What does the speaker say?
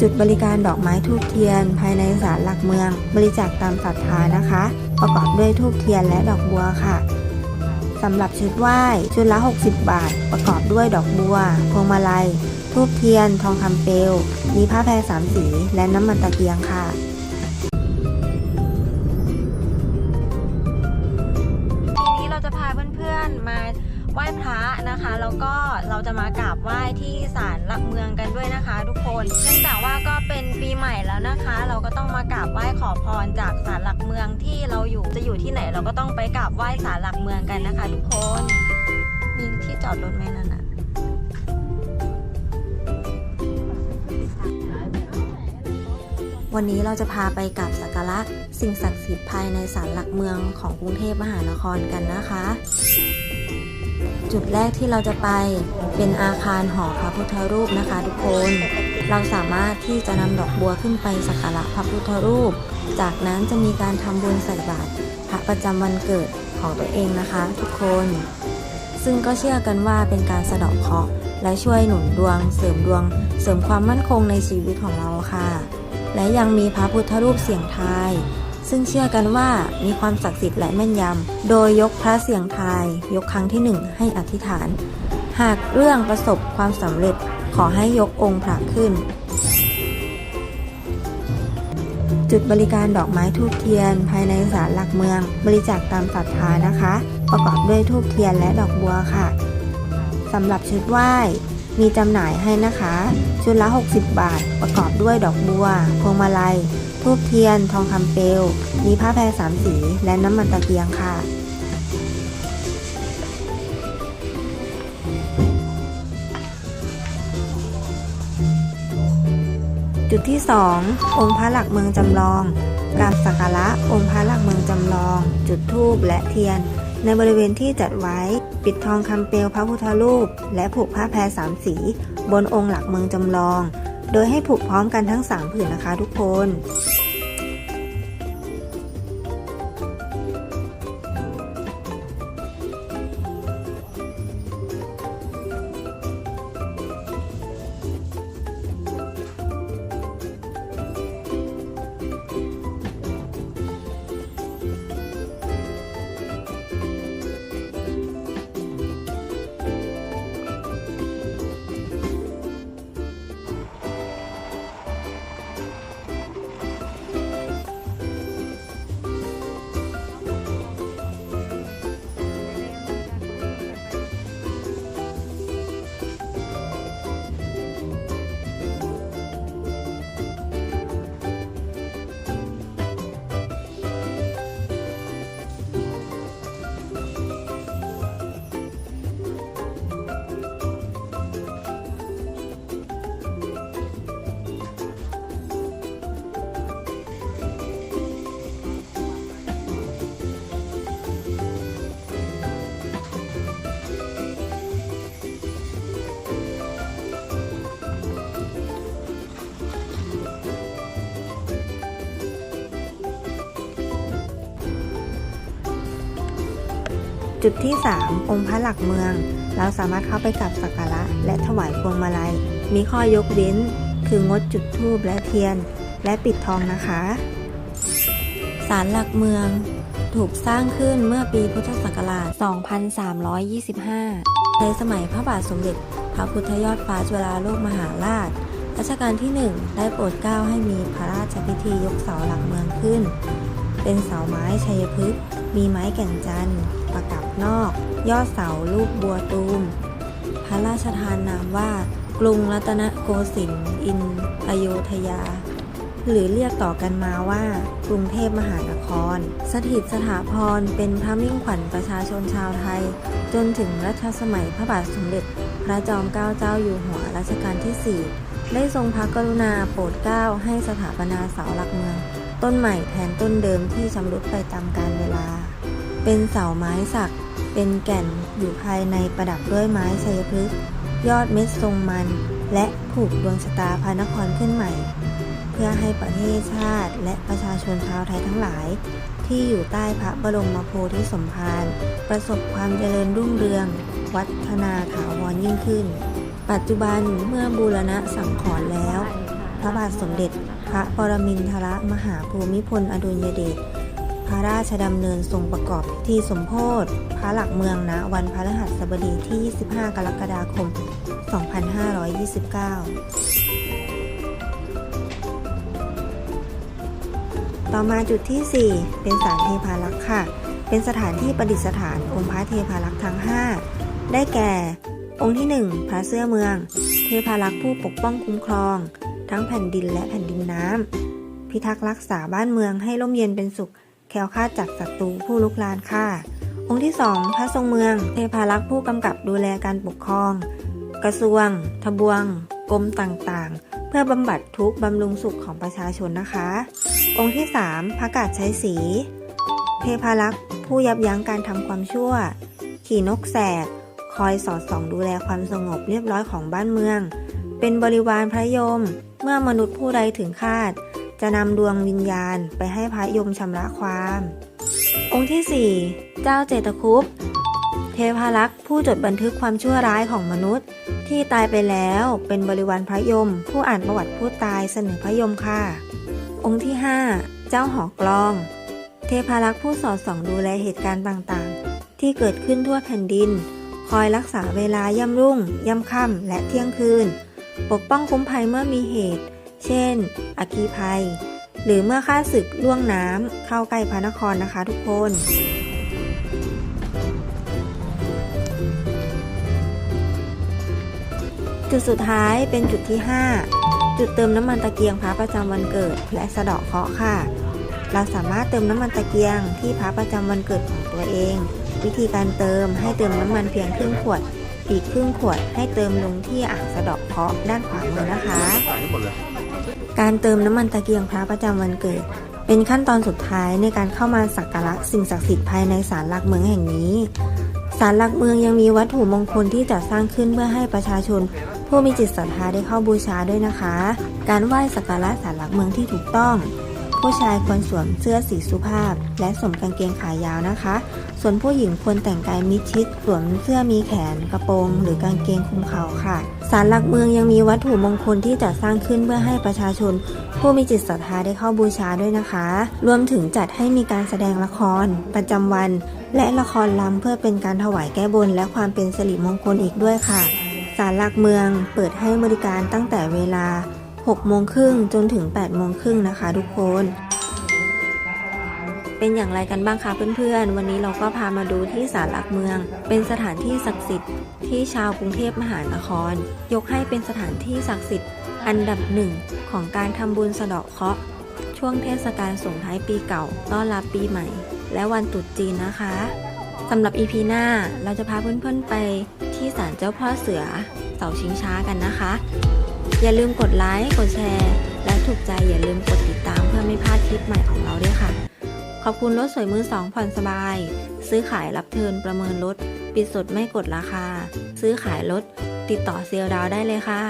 จุดบริการดอกไม้ทูบเทียน ภายในศาลหลักเมือง บริจาคตามศรัทธานะคะ ประกอบด้วยทูบเทียนและดอกบัวค่ะสำหรับชุดไหว้ชุดละ 60 บาท ประกอบด้วยดอกบัว พวงมาลัย ทูบเทียน ทองคำเปลว มีผ้าแพรสามสี และน้ำมันตะเกียงค่ะทีนี้เราจะพาเพื่อนๆมา ไหว้พระนะคะแล้วก็เราจะมากราบไหว้ที่ศาลหลักเมืองกันด้วยนะคะ ทุกคนเนื่องจากว่าก็เป็นปีใหม่แล้วนะคะ เราก็ต้องมากราบไหว้ขอพรจากศาลหลักเมืองที่เราอยู่จะอยู่ที่ไหน เราก็ต้องไปกราบไหว้ศาลหลักเมืองกันนะคะ ทุกคนมีที่จอดรถไหมนั่นน่ะวันนี้เราจะพาไปกับสักการะสิ่งศักดิ์สิทธิ์ภายในศาลหลักเมืองของกรุงเทพมหานครกันนะคะ จุดแรกที่เราจะไปเป็นอาคารหอพระพุทธรูปนะคะทุกคน เราสามารถที่จะนำดอกบัวขึ้นไปสักการะพระพุทธรูป จากนั้นจะมีการทำบุญใส่บาตรพระประจำวันเกิดของตัวเองนะคะทุกคน ซึ่งก็เชื่อกันว่าเป็นการสะเดาะเคราะห์และช่วยหนุนดวง เสริมดวง เสริมความมั่นคงในชีวิตของเราค่ะ และยังมีพระพุทธรูปเสียงทาย ซึ่งเชื่อกันว่ามีความศักดิ์สิทธิ์และแม่นยำ โดยยกพระเสียงทาย ยกครั้งที่หนึ่งให้อธิษฐาน หากเรื่องประสบความสำเร็จขอให้ยกองค์พระขึ้น จุดบริการดอกไม้ทูบเทียน ภายในศาลหลักเมือง บริจาคตามศรัทธานะคะ ประกอบด้วยทูบเทียนและดอกบัวค่ะสำหรับชุดไหว้มีจำหน่ายให้นะคะ ชุดละ 60 บาท ประกอบด้วยดอกบัว พวงมาลัย ทูบเทียน ทองคำเปลว มีผ้าแพรสามสี และน้ำมันตะเกียงค่ะ จุดที่ 2 องค์พระหลักเมืองจำลองกราบสักการะองค์พระหลักเมืองจำลอง จุดธูปและเทียน ในบริเวณที่จัดไว้ ปิดทองคำเปลวพระพุทธรูป และผูกผ้าแพรสามสี บนองค์หลักเมืองจำลอง โดยให้ผูกพร้อมกันทั้ง 3 ผืนนะคะทุกคน จุดที่ 3 องค์พระหลักเมือง เราสามารถเข้าไปกราบสักการะ และถวายพวงมาลัย มีข้อยกเว้น คืองดจุดธูปและเทียน และปิดทองนะคะศาลหลักเมือง ถูกสร้างขึ้นเมื่อปีพุทธศักราช 2325 ในสมัยพระบาทสมเด็จ พระพุทธยอดฟ้าจุฬาโลกมหาราชรัชกาลที่ 1 ได้โปรดเกล้าให้มีพระราชพิธียกเสาหลักเมืองขึ้น เป็นเสาไม้ชัยพฤกษ์มีไม้แก่นจันทร์ ประกับนอก ยอดเสาลูกบัวตูม พระราชทานนามว่า กรุงรัตนโกสินทร์อินอโยธยา หรือเรียกต่อกันมาว่า กรุงเทพมหานคร สถิตสถาพรเป็นพระมิ่งขวัญประชาชนชาวไทย จนถึงรัชสมัยพระบาทสมเด็จ พระจอมเกล้าเจ้าอยู่หัวรัชกาลที่ 4 ได้ทรงพระกรุณาโปรดเกล้าให้สถาปนาเสาหลักเมือง ต้นใหม่แทนต้นเดิมที่ชำรุดไปตามกาลเว เป็นเสาไม้สัก เป็นแก่นอยู่ภายในประดับด้วยไม้ชัยพฤกษ์ยอดเม็ดทรงมัน และผูกดวงชะตาพระนครขึ้นใหม่ เพื่อให้ประเทศชาติและประชาชนชาวไทยทั้งหลาย ที่อยู่ใต้พระบรมโพธิสมภารประสบความเจริญรุ่งเรือง วัฒนาถาวรยิ่งขึ้น ปัจจุบันเมื่อบูรณะสังขรณ์แล้ว พระบาทสมเด็จพระปรมินทรมหาภูมิพลอดุลยเดช พระราชดำเนินทรงประกอบพิธีสมโพธิพระหลักเมืองณวันพฤหัสบดีที่ 25 กรกฎาคม 2529ต่อมาจุดที่ 4 เป็นศาลเทพารักษ์ค่ะ เป็นสถานที่ประดิษฐานองค์พระเทพารักษ์ทั้ง 5 ได้แก่ องค์ที่ 1 พระเสื้อเมือง เทพารักษ์ผู้ปกป้องคุ้มครอง ทั้งแผ่นดินและแผ่นดินน้ำพิทักษ์รักษาบ้านเมืองให้ร่มเย็นเป็นสุข แคล้วคลาดจากศัตรูผู้ลุกลานค่ะ องค์ที่ 2 พระทรงเมือง เทพารักษ์ผู้กำกับดูแลการปกครอง กระทรวง ทบวง กรมต่างๆ เพื่อบำบัดทุกข์บำรุงสุขของประชาชนนะคะ องค์ที่ 3 พระกาศใช้สี เทพารักษ์ผู้ยับยั้งการทำความชั่ว ขี่นกแสก คอยสอดส่องดูแลความสงบเรียบร้อยของบ้านเมือง เป็นบริวารพระยม เมื่อมนุษย์ผู้ใดถึงคาด จะนำดวงวิญญาณไปให้พระยมชำระความ องค์ที่ 4 เจ้าเจตคุปต์เทพารักษ์ผู้จดบันทึกความชั่วร้ายของมนุษย์ ที่ตายไปแล้วเป็นบริวารพระยม ผู้อ่านประวัติผู้ตายเสนอพระยมค่ะ องค์ที่ 5 เจ้าหอกลอง เทพารักษ์ผู้สอดส่องดูแลเหตุการณ์ต่างๆ ที่เกิดขึ้นทั่วแผ่นดิน คอยรักษาเวลาย่ำรุ่ง ย่ำค่ำและเที่ยงคืน ปกป้องคุ้มภัยเมื่อมีเหตุ เช่นอคคีภัย หรือเมื่อข้าศึกล่วงน้ำเข้าใกล้พระนครนะคะทุกคน จุดสุดท้ายเป็นจุดที่ 5 จุดเติมน้ำมันตะเกียงพระประจำวันเกิด และสะเดาะเคราะห์ค่ะ เราสามารถเติมน้ำมันตะเกียงที่พระประจำวันเกิดของตัวเอง วิธีการเติมให้เติมน้ำมันเพียงครึ่งขวดอีกครึ่งขวดให้เติมลงที่อ่างสะเดาะเคราะห์ด้านขวามือนะคะ การเติมน้ำมันตะเกียงพระประจำวันเกิด เป็นขั้นตอนสุดท้ายในการเข้ามาสักการะสิ่งศักดิ์สิทธิ์ภายในศาลหลักเมืองแห่งนี้ศาลหลักเมืองยังมีวัตถุมงคลที่จัดสร้างขึ้นเพื่อให้ประชาชน ผู้มีจิตศรัทธาได้เข้าบูชาด้วยนะคะ การไหว้สักการะศาลหลักเมืองที่ถูกต้อง ผู้ชายควรสวมเสื้อสีสุภาพ และสวมกางเกงขายาวนะคะ ส่วนผู้หญิงควรแต่งกายมิดชิด สวมเสื้อมีแขนกระโปรง หรือกางเกงคลุมเข่าค่ะศาลหลักเมืองยังมีวัตถุมงคลที่จัดสร้างขึ้นเพื่อให้ประชาชน ผู้มีจิตศรัทธาได้เข้าบูชาด้วยนะคะ รวมถึงจัดให้มีการแสดงละคร ประจำวัน และละครลำเพื่อเป็นการถวายแก้บน และความเป็นสิริมงคลอีกด้วยค่ะศาลหลักเมืองเปิดให้บริการตั้งแต่เวลา6โมงครึ่งจนถึง8โมงครึ่งนะคะทุกคน เป็นอย่างไรกันบ้างคะเพื่อนๆ วันนี้เราก็พามาดูที่ศาลหลักเมือง เป็นสถานที่ศักดิ์สิทธิ์ที่ชาวกรุงเทพมหานคร ยกให้เป็นสถานที่ศักดิ์สิทธิ์อันดับหนึ่งของการทำบุญสะเดาะเคราะห์ช่วงเทศกาลส่งท้ายปีเก่าต้อนรับปีใหม่ และวันตรุษจีนนะคะสำหรับ EP หน้าเราจะพาเพื่อนๆไปที่ศาลเจ้าพ่อเสือเสาชิงช้ากันนะคะ อย่าลืมกดไลค์กดแชร์ และถูกใจอย่าลืมกดติดตามเพื่อไม่พลาดคลิปใหม่ของเราด้วยค่ะ ขอบคุณรถสวยมือสองผ่อนสบาย ซื้อขายรับเทิร์นประเมินรถ ปิดสดไม่กดราคา ซื้อขายรถติดต่อเซลล์ดาวได้เลยค่ะ